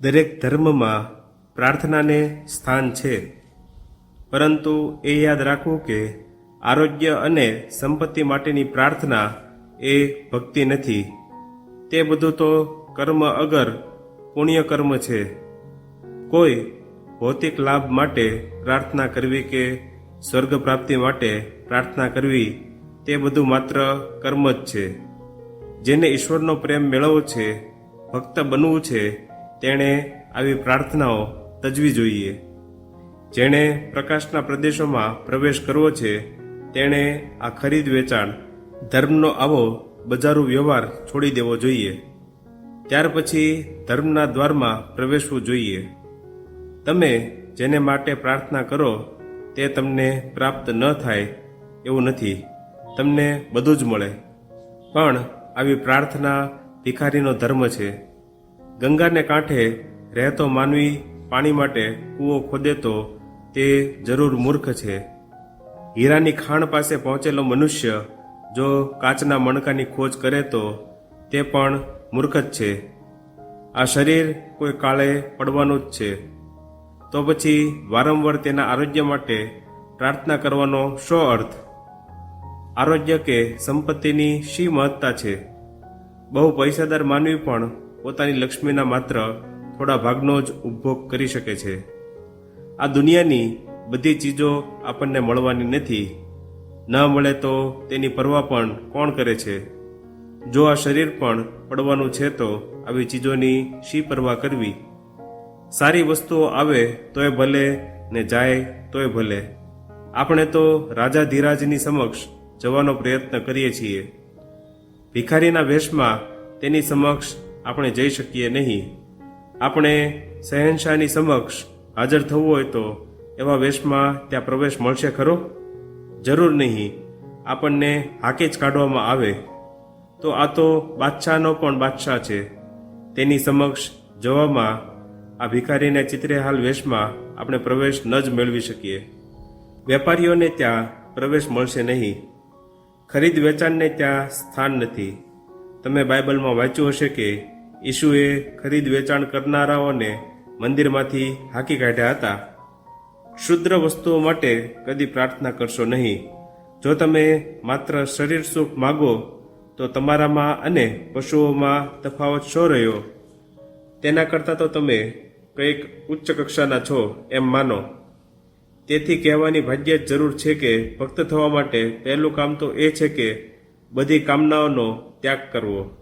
દરેક ધર્મમાં પ્રાર્થનાને સ્થાન છે. પરંતુ એ યાદ રાખવું કે આરોગ્ય અને સંપત્તિ માટેની પ્રાર્થના એ ભક્તિ નથી. તે બધું તો કર્મ અગર પુણ્ય કર્મ છે. કોઈ ભૌતિક લાભ માટે પ્રાર્થના કરવી કે સ્વર્ગ પ્રાપ્તિ માટે પ્રાર્થના કરવી, તે બધું માત્ર કર્મ જ છે. જેને ઈશ્વરનો પ્રેમ મેળવવો છે, ભક્ત બનવું છે તેણે આવી પ્રાર્થનાઓ તજવી જોઈએ. જેણે પ્રકાશના પ્રદેશોમાં પ્રવેશ કરવો છે, તેણે આ ખરીદ વેચાણ, ધર્મનો આવો બજારો વ્યવહાર છોડી દેવો જોઈએ. ત્યાર પછી ધર્મના દ્વારમાં પ્રવેશવું જોઈએ. તમે જેને માટે પ્રાર્થના કરો, તે તમને પ્રાપ્ત ન થાય એવું નથી. તમને બધું જ મળે. પણ આવી પ્રાર્થના ભિખારીનો ધર્મ છે. ગંગાને કાંઠે રહેતો માનવી પાણી માટે કૂવો ખોદે તો તે જરૂર મૂર્ખ છે. હીરાની ખાણ પાસે પહોંચેલો મનુષ્ય જો કાચના મણકાની ખોજ કરે તો તે પણ મૂર્ખ જ છે. આ શરીર કોઈ કાળે પડવાનું જ છે. તો પછી વારંવાર તેના આરોગ્ય માટે પ્રાર્થના કરવાનો શો અર્થ? આરોગ્ય કે સંપત્તિની શી મહત્તા છે? બહુ પૈસાદાર માનવી પણ પોતાની લક્ષ્મીના માત્ર થોડા ભાગનો જ ઉપભોગ કરી શકે છે. આ દુનિયાની બધી ચીજો આપણને મળવાની નથી. ન મળે તો તેની પરવા પણ કોણ કરે છે? જો આ શરીર પણ પડવાનું છે તો આવી ચીજોની શી પરવા કરવી? સારી વસ્તુઓ આવે તોય ભલે ને જાય તોય ભલે. આપણે તો રાજા ધીરાજની સમક્ષ જવાનો પ્રયત્ન કરીએ છીએ. ભિખારીના વેશમાં તેની સમક્ષ આપણે જઈ શકીએ નહીં. આપણે શહેનશાહની સમક્ષ હાજર થવું હોય તો એવા વેશમાં ત્યાં પ્રવેશ મળશે ખરો? જરૂર નહીં. આપણને હાકે જ કાઢવામાં આવે. તો આ તો બાદશાહનો પણ બાદશાહ છે. તેની સમક્ષ જવામાં આ ભિખારીને ચિત્રેહાલ વેશમાં આપણે પ્રવેશ ન જ મેળવી શકીએ. વેપારીઓને ત્યાં પ્રવેશ મળશે નહીં. ખરીદ વેચાણને ત્યાં સ્થાન નથી. તમે બાઇબલમાં વાંચ્યું હશે કે ઈશુએ ખરીદ વેચાણ કરનારાઓને મંદિરમાંથી હાકી કાઢ્યા હતા. ક્ષુદ્ર વસ્તુઓ માટે કદી પ્રાર્થના કરશો નહીં. જો તમે માત્ર શરીર સુખ માગો, તો તમારામાં અને પશુઓમાં તફાવત શો રહ્યો? તેના કરતાં તો તમે કંઈક ઉચ્ચ કક્ષાના છો એમ માનો. તેથી કહેવાની ભાગ્યે જ જરૂર છે કે ભક્ત થવા માટે પહેલું કામ તો એ છે કે બધી કામનાઓનો ત્યાગ કરવો.